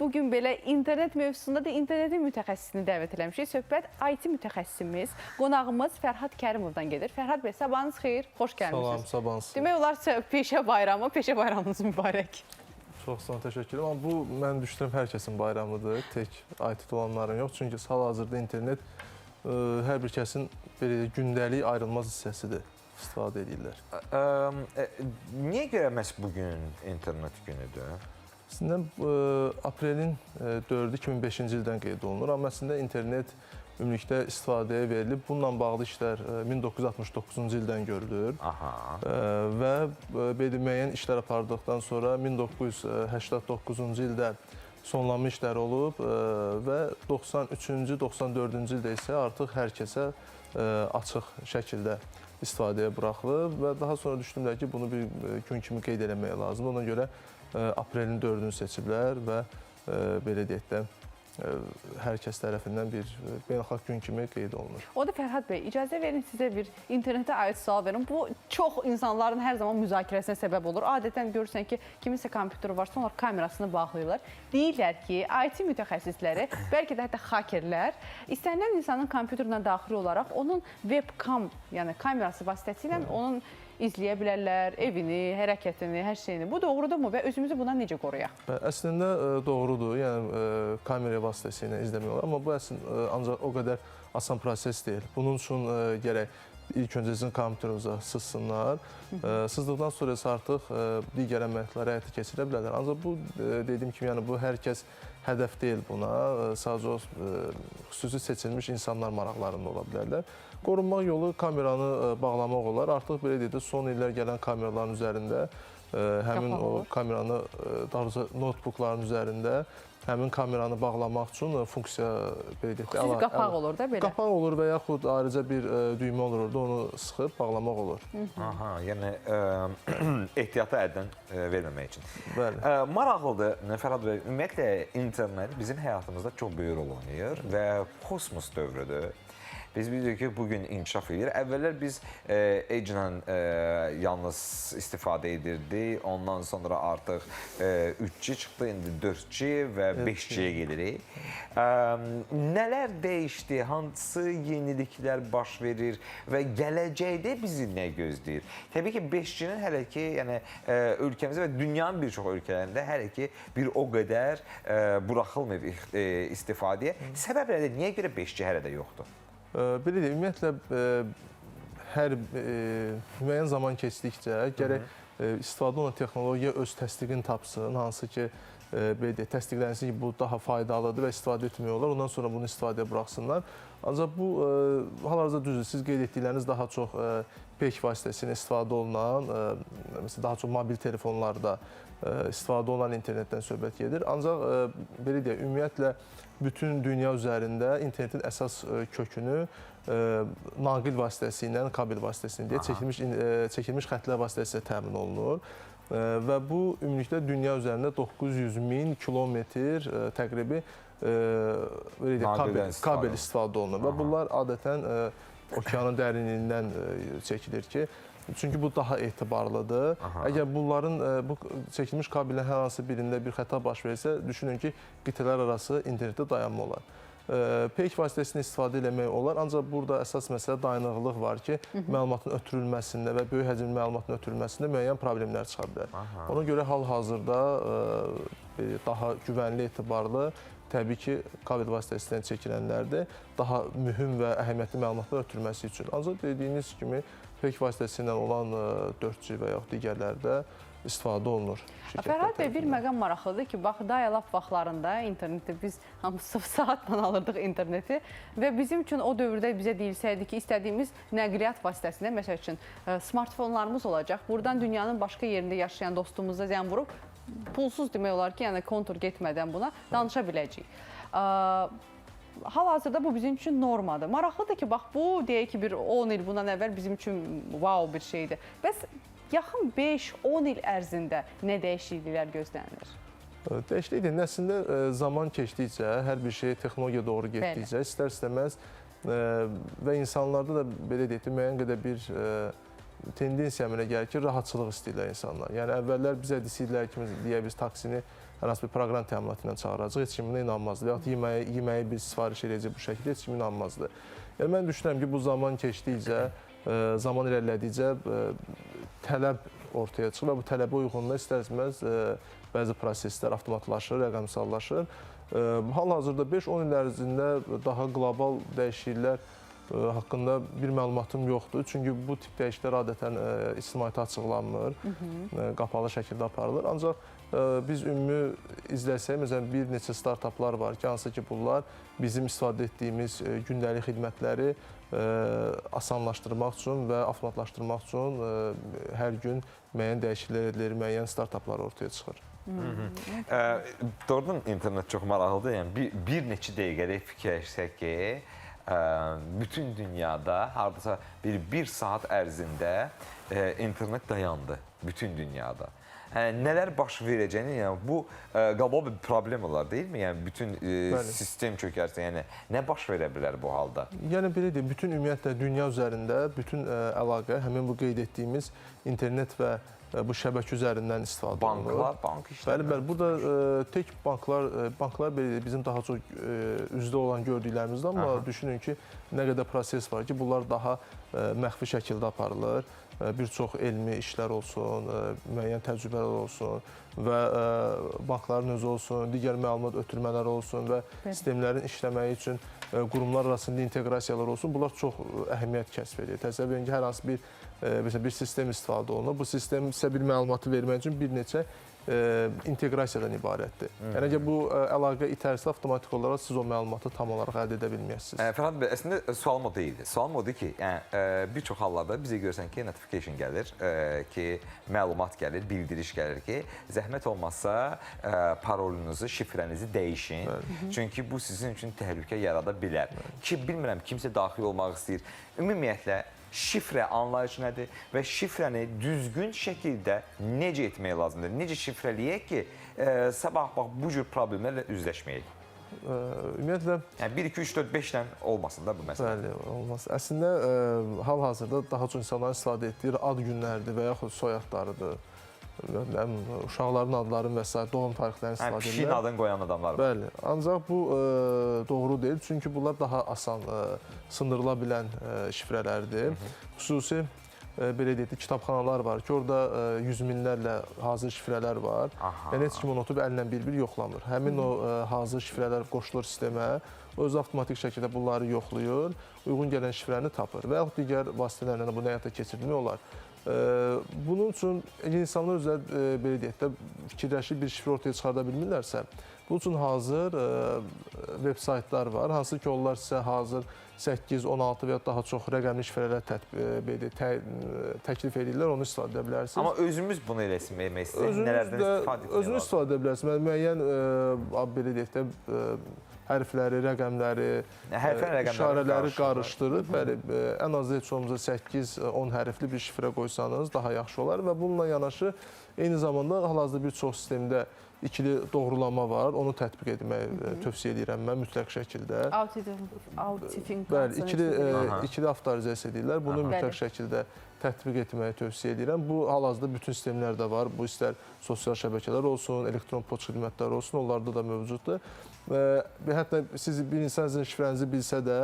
bu gün belə internet mövzusunda da internetin mütəxəssisini dəvət eləmişik. Söhbət IT mütəxəssisimiz, qonağımız Fərhad Kərimovdan gedir. Fərhad bəy, sabahınız xeyir, xoş Salam, gəlmisiniz. sabahınız. Demək olar peşə bayramı, peşə bayramınız mübarək. Çox sağ olun, təşəkkür edirəm. Amma bu mən düşünürəm hər kəsin bayramıdır, tək IT olanların yox. Çünki hal-hazırda internet ə, hər bir kəsin belə gündəlik ayrılmaz hissəsidir. İstifadə edirlər. Ə, ə, Niyə görə məhz bu gün internet günüdür? Əslində ə, aprelin ə, 4-ü 2005-ci ildən qeyd olunur, amma əslində internet ümumilikdə istifadəyə verilib. Bununla bağlı işlər ə, 1969-cu ildən görülür. Aha. Və belə müəyyən işlər apardıqdan sonra 1989-cu ildə sonlanma işləri olub və 93-cü, 94-cü ildə isə artıq hər kəsə açıq şəkildə istifadəyə buraxılıb və daha sonra düşündülər ki, bunu bir gün kimi qeyd eləmək lazımdır. Ona görə aprelin 4-ünü seçiblər və ə, belə deyək də ə, hər kəs tərəfindən bir ə, beynəlxalq gün kimi qeyd olunur. O da Fərhad bəy, icazə verin sizə bir internetə aid sual verim. Bu çox insanların hər zaman müzakirəsinə səbəb olur. Adətən görürsən ki, kiminsə kompüteri varsa, onlar kamerasını bağlayırlar. Deyirlər ki, IT mütəxəssisləri, bəlkə də hətta hakerlər istənilən insanın kompüterinə daxil olaraq onun webcam, yəni kamerası vasitəsilə onun izləyə bilərlər evini, hərəkətini, hər şeyini. Bu doğrudurmu və özümüzü bundan necə qoruyaq? Əslində doğrudur. Yəni kamera vasitəsilə izləmək olar, amma bu əslində ancaq o qədər asan proses deyil. Bunun üçün gərək ilk öncə sizin kompüterinizə sızsınlar. Ə, Sızdıqdan sonra isə artıq ə, digər əməliyyatları həyata keçirə bilərlər. Ancaq bu ə, dediyim kimi, yəni bu hər kəs hədəf deyil buna. Ə, Sadəcə o ə, xüsusi seçilmiş insanlar maraqlarında ola bilərlər. Qorunmaq yolu kameranı ə, bağlamaq olar. Artıq belə deyək də son illər gələn kameraların üzərində ə, həmin Qapağı o olur. kameranı ə, daha doğrusu notebookların üzərində həmin kameranı bağlamaq üçün ə, funksiya belə deyək də Xüsusi əla- qapaq əla- olur da belə. Qapaq olur və yaxud ayrıca bir ə, düymə olur orada onu sıxıb bağlamaq olur. Aha, yəni ə, ehtiyatı əldən ə, verməmək üçün. Bəli. Ə, maraqlıdır Fərhad bəy. Ümumiyyətlə internet bizim həyatımızda çox böyük rol oynayır və kosmos dövrüdür. Biz bilirik ki, bu gün inkişaf edir. Əvvəllər biz e, Edge-lə e, yalnız istifadə edirdik. Ondan sonra artıq e, 3G çıxdı, indi 4G və 5G-yə gedirik. E, nələr dəyişdi? Hansı yeniliklər baş verir və gələcəkdə bizi nə gözləyir? Təbii ki, 5G-nin hələ ki, yəni e, ölkəmizdə və dünyanın bir çox ölkələrində hələ ki bir o qədər e, buraxılmayıb e, istifadəyə. Səbəb nədir? Niyə görə 5G hələ də yoxdur? Belə deyək, ümumiyyətlə hər müəyyən zaman keçdikcə gərək istifadə olunan texnologiya öz təsdiqini tapsın, hansı ki belə deyək, təsdiqlənsin ki, bu daha faydalıdır və istifadə etmək olar. Ondan sonra bunu istifadəyə buraxsınlar. Ancaq bu ə, hal-hazırda düzdür. Siz qeyd etdikləriniz daha çox ə, pek vasitəsilə istifadə olunan, ə, məsələn daha çox mobil telefonlarda istifadə olunan internetdən söhbət gedir. Ancaq belə deyək, ümumiyyətlə bütün dünya üzərində internetin əsas kökünü naqil vasitəsilə, kabel vasitəsilə deyə çəkilmiş ə, çəkilmiş xəttlər vasitəsilə təmin olunur. Ə, Və bu ümumilikdə dünya üzərində 900 min kilometr təqribi belə deyək, kabel, istifadə kabel olunur. istifadə olunur və bunlar adətən okeanın dərinliyindən çəkilir ki, çünki bu daha etibarlıdır. Aha. Əgər bunların bu çəkilmiş kabelin hər hansı birində bir xəta baş versə, düşünün ki, qitələr arası internetdə dayanma olar. Peyk vasitəsini istifadə eləmək olar, ancaq burada əsas məsələ dayanıqlıq var ki, məlumatın ötürülməsində və böyük həcmli məlumatın ötürülməsində müəyyən problemlər çıxa bilər. Aha. Ona görə hal-hazırda daha güvənli, etibarlı təbii ki, kabel vasitəsilə çəkilənlərdir. Daha mühüm və əhəmiyyətli məlumatlar ötürülməsi üçün. Ancaq dediyiniz kimi peyk vasitəsilə olan ə, 4G və yaxud digərlərdə istifadə olunur. Fərhad bəy, bir məqam maraqlıdır ki, bax dial-up vaxtlarında internetdə biz hamısı saatla alırdıq interneti və bizim üçün o dövrdə bizə deyilsəydi ki, istədiyimiz nəqliyyat vasitəsində məsəl üçün ə, smartfonlarımız olacaq. Buradan dünyanın başqa yerində yaşayan dostumuza zəng vurub pulsuz demək olar ki, yəni kontur getmədən buna danışa biləcəyik. Ə, Hal-hazırda bu bizim üçün normadır. Maraqlıdır ki, bax bu deyək ki, bir 10 il bundan əvvəl bizim üçün wow bir şeydir. Bəs yaxın 5-10 il ərzində nə dəyişikliklər gözlənilir? Dəyişiklik deyil, əslində zaman keçdikcə, hər bir şey texnologiya doğru getdikcə, istər-istəməz və insanlarda da belə deyək müəyyən qədər bir tendensiya əmələ gəlir ki, rahatçılıq istəyirlər insanlar. Yəni əvvəllər bizə deyirdilər ki, deyə biz taksini hər hansı bir proqram təminatı ilə çağıracaq, heç kim buna inanmazdı. Ya da yeməyi, yeməyi bir sifariş edəcək bu şəkildə heç kim inanmazdı. Yəni mən düşünürəm ki, bu zaman keçdikcə, zaman irəlilədikcə tələb ortaya çıxır və bu tələbə uyğun da istər-istəməz bəzi proseslər avtomatlaşır, rəqəmsallaşır. Hal-hazırda 5-10 il ərzində daha qlobal dəyişikliklər haqqında bir məlumatım yoxdur. Çünki bu tip dəyişikliklər adətən ictimaiyyətə açıqlanmır, e, qapalı şəkildə aparılır. Ancaq biz ümumi izləsək, məsələn, bir neçə startaplar var ki, hansı ki, bunlar bizim istifadə etdiyimiz gündəlik xidmətləri asanlaşdırmaq üçün və avtomatlaşdırmaq üçün hər gün müəyyən dəyişikliklər edilir, müəyyən startaplar ortaya çıxır. Doğrudan internet çox maraqlıdır. Yəni bir, bir neçə dəqiqədə fikirləşsək ki, bütün dünyada hardasa bir bir saat ərzində internet dayandı bütün dünyada. Hə, nələr baş verəcəyini, yəni bu ə, qlobal bir problem olar, deyilmi? Yəni bütün ə, Bəli. sistem çökərsə, yəni nə baş verə bilər bu halda? Yəni belə deyim, bütün ümumiyyətlə dünya üzərində bütün ə, əlaqə həmin bu qeyd etdiyimiz internet və ə, bu şəbəkə üzərindən istifadə olunur. Banklar, bank işləri. Bəli, bəli. Burada ə, tək banklar, ə, banklar bizim daha çox ə, üzdə olan gördüklərimizdə, amma Aha. düşünün ki, nə qədər proses var ki, bunlar daha ə, məxfi şəkildə aparılır. Ə, Bir çox elmi işlər olsun, ə, müəyyən təcrübələr olsun və ə, bankların özü olsun, digər məlumat ötürmələri olsun və sistemlərin işləməyi üçün ə, qurumlar arasında inteqrasiyalar olsun. Bunlar çox ə, əhəmiyyət kəsb edir. Təsəvvür edin ki, hər hansı bir ə, məsələn bir sistem istifadə olunur. Bu sistem sizə bir məlumatı vermək üçün bir neçə inteqrasiyadan ibarətdir. Yəni əgər bu ə, əlaqə itərsə avtomatik olaraq siz o məlumatı tam olaraq əldə edə bilməyəsiniz. Ə, Fərhad bəy, əslində sualım o deyildi. Sualım odur ki, yəni ə, bir çox hallarda bizə görsən ki, notification gəlir, ə, ki, məlumat gəlir, bildiriş gəlir ki, zəhmət olmazsa ə, parolunuzu, şifrənizi dəyişin. Çünki bu sizin üçün təhlükə yarada bilər. Ki bilmirəm kimsə daxil olmaq istəyir. Ümumiyyətlə şifrə anlayışı nədir və şifrəni düzgün şəkildə necə etmək lazımdır? Necə şifrələyək ki, ə, sabah bax bu cür problemlərlə üzləşməyək? Ə, Ümumiyyətlə Yəni 1 2 3 4 5 ilə olmasın da bu məsələ. Bəli, olmaz. Əslində ə, hal-hazırda daha çox insanların istifadə etdiyi ad günləridir və yaxud soyadlarıdır. Uşaqların adları və s. doğum tarixlərini istifadə pişiyin edirlər. adını qoyan adamlar var. Bəli, ancaq bu ə, doğru deyil, çünki bunlar daha asan ə, sındırıla bilən ə, şifrələrdir. Xüsusi ə, belə deyək kitabxanalar var ki, orada ə, yüz minlərlə hazır şifrələr var. Aha. Yəni heç kim onu otub əllə bir-bir yoxlamır. Həmin o ə, hazır şifrələr qoşulur sistemə, özü avtomatik şəkildə bunları yoxlayır, uyğun gələn şifrəni tapır və yaxud digər vasitələrlə bunu həyata keçirmək olar. Ə, Bunun üçün insanlar özləri ə, belə deyək də fikirləşib bir şifrə ortaya çıxarda bilmirlərsə, bunun üçün hazır ə, veb saytlar var, hansı ki onlar sizə hazır 8, 16 və ya daha çox rəqəmli şifrələr tətbiq belə deyək, tə, təklif edirlər, onu istifadə edə bilərsiniz. Amma özümüz bunu eləmək istəyək, özünüz nələrdən də istifadə etmək özünüz lazım? istifadə edə bilərsiniz. Müəyyən belə deyək də hərfləri, rəqəmləri, Hərflər, rəqəmləri işarələri qarışdırıb, bəli, ə, ən azı heç olmasa 8-10 hərfli bir şifrə qoysanız daha yaxşı olar və bununla yanaşı eyni zamanda hal-hazırda bir çox sistemdə ikili doğrulama var. Onu tətbiq etməyi ə, tövsiyə edirəm mən mütləq şəkildə. Autentikasiya. Bəli, ikili ikili avtorizasiya edirlər. Bunu Aha. mütləq şəkildə tətbiq etməyi tövsiyə edirəm. Bu hal-hazırda bütün sistemlərdə var. Bu istər sosial şəbəkələr olsun, elektron poçt xidmətləri olsun, onlarda da mövcuddur. Və hətta siz bir insan sizin şifrənizi bilsə də,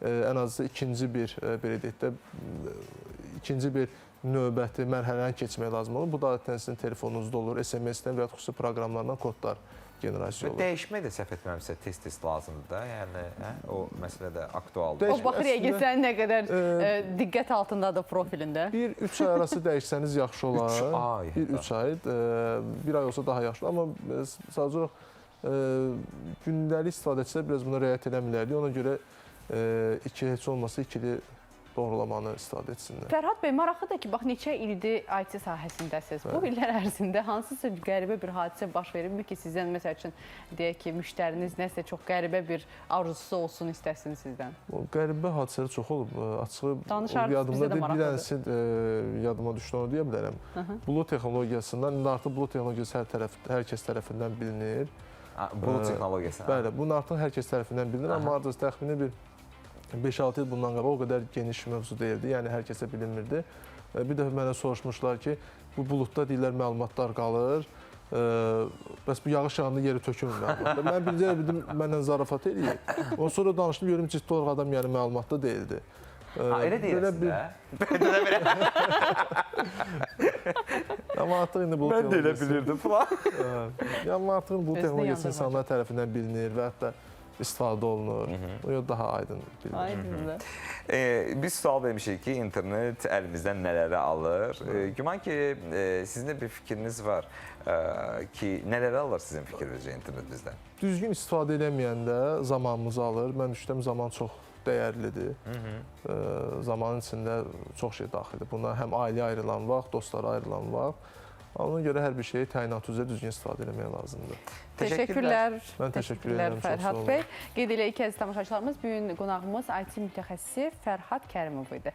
ə, ən azı ikinci bir ə, belə deyək də ə, ikinci bir növbəti mərhələni keçmək lazım olur. Bu da adətən sizin telefonunuzda olur, SMS-dən və ya xüsusi proqramlardan kodlar generasiya olur. dəyişmək də səhv etmirəmsə tez-tez lazımdır da. Yəni hə, o məsələ də aktualdır. O Dəyişmə- baxır ki, əslində- sən nə qədər Ə, ə, diqqət altındadır profilində. Bir 3 ay arası dəyişsəniz yaxşı olar. Üç ay Bir hətta. 3 ay, e, bir ay olsa daha yaxşı. Amma e, sadəcə olaraq e, gündəlik istifadəçilər biraz buna riayət eləmirlər. Ona görə e, iki heç olmasa ikili doğrulamanı istifadə etsinlər. Fərhad bəy, maraqlıdır ki, bax neçə ildir IT sahəsindəsiz. Bu illər ərzində hansısa bir qəribə bir hadisə baş veribmi ki, sizdən məsəl üçün deyək ki, müştəriniz nəsə çox qəribə bir arzusu olsun istəsin sizdən. O qəribə hadisələr çox olub. Açığı yadımda deyil, bir dənəsi e, yadıma düşdü onu deyə bilərəm. Bulut texnologiyasından indi artıq bulut texnologiyası hər tərəf hər kəs tərəfindən bilinir. Bulut texnologiyası. Bəli, bunun artıq hər kəs tərəfindən bilinir, amma artıq təxmini bir 5-6 il bundan qabaq o qədər geniş mövzu deyildi. Yəni hər kəsə bilinmirdi. E, Bir dəfə mənə soruşmuşlar ki, bu buludda deyirlər məlumatlar qalır. e, bəs bu yağış yağanda yeri tökülmür məlumatlar. Mən bircə bildim məndən zarafat eləyir. Ondan sonra danışdım görüm ciddi olaraq adam yəni məlumatda deyildi. E, Ha, elə belə deyirsən bir- də. Amma artıq indi bu Mən də elə bilirdim falan. Amma artıq bu texnologiyası insanlar tərəfindən bilinir və hətta istifadə olunur. O daha aydın bilinir. Aydındır. Ee, biz sual vermişik ki, internet əlimizdən nələri alır? Ee, güman ki, e, sizin də bir fikriniz var e, ki, nələri alır sizin fikrinizcə internet bizdən? Düzgün istifadə edəməyəndə zamanımızı alır. Mən düşünürəm zaman çox dəyərlidir. Ə, Zamanın içində çox şey daxildir. Buna həm ailəyə ayrılan vaxt, dostlara ayrılan vaxt. Ona görə hər bir şeyi təyinat üzrə düzgün istifadə etmək lazımdır. Təşəkkürlər. Mən təşəkkür edirəm, Fərhad bəy. Qeyd eləyək ki, əziz tamaşaçılarımız, bu gün qonağımız IT mütəxəssisi Fərhad Kərimov idi.